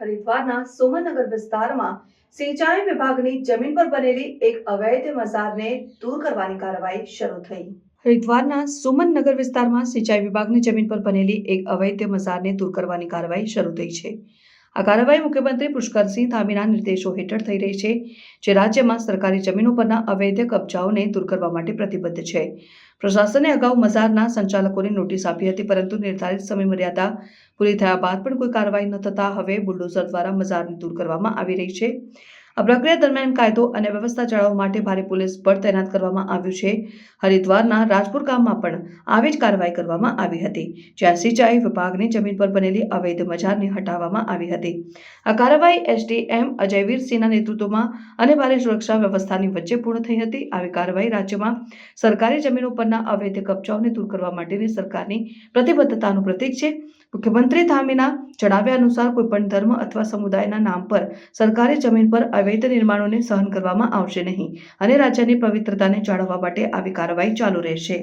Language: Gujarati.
હરિદ્વારના સોમનગર વિસ્તારમાં સિંચાઈ વિભાગની જમીન પર બનેલી એક અવૈધ મઝારને દૂર કરવાની કાર્યવાહી શરૂ થઈ. હરિદ્વારના સુમનનગર વિસ્તારમાં સિંચાઈ વિભાગની જમીન પર બનેલી એક અવૈધ મઝારને દૂર કરવાની કાર્યવાહી શરૂ થઈ છે. આ કાર્યવાહી મુખ્યમંત્રી પુષ્કરસિંહ ધામીના નિર્દેશો હેઠળ થઈ રહી છે, જે રાજ્યમાં સરકારી જમીનો પરના અવૈધ કબજાઓને દૂર કરવા માટે પ્રતિબદ્ધ છે. પ્રશાસને અગાઉ મઝારના સંચાલકોને નોટિસ આપી હતી, પરંતુ નિર્ધારિત સમયમર્યાદા પૂરી થયા બાદ પણ કોઈ કાર્યવાહી ન થતાં હવે બુલડોઝર દ્વારા મઝારને દૂર કરવામાં આવી રહી છે. આ પ્રક્રિયા દરમિયાન કાયદો અને વ્યવસ્થા જાળવવા માટે ભારે પોલીસ બળ તૈનાત કરવામાં આવ્યું છે. હરિદ્વારના રાજપુર ગામમાં પણ આવી જ કાર્યવાહી કરવામાં આવી હતી, જ્યાં સિંચાઈ વિભાગની જમીન પર બનેલી અવૈધ મજારને હટાવવામાં આવી હતી. આ કાર્યવાહી એસડીએમ અજયવીરસિંહના નેતૃત્વમાં અને ભારે સુરક્ષા વ્યવસ્થાની વચ્ચે પૂર્ણ થઈ હતી. આવી કાર્યવાહી રાજ્યમાં સરકારી જમીન ઉપરના અવૈધ કબજાઓને દૂર કરવા માટેની સરકારની પ્રતિબદ્ધતાનું પ્રતીક છે. મુખ્યમંત્રી ધામીના જણાવ્યા અનુસાર, કોઈપણ ધર્મ અથવા સમુદાયના નામ પર સરકારી જમીન પર અવૈધ નિર્માણોને સહન કરવામાં આવશે નહીં અને રાજ્યની પવિત્રતાને જાળવવા માટે આવી કાર્યવાહી ચાલુ રહેશે.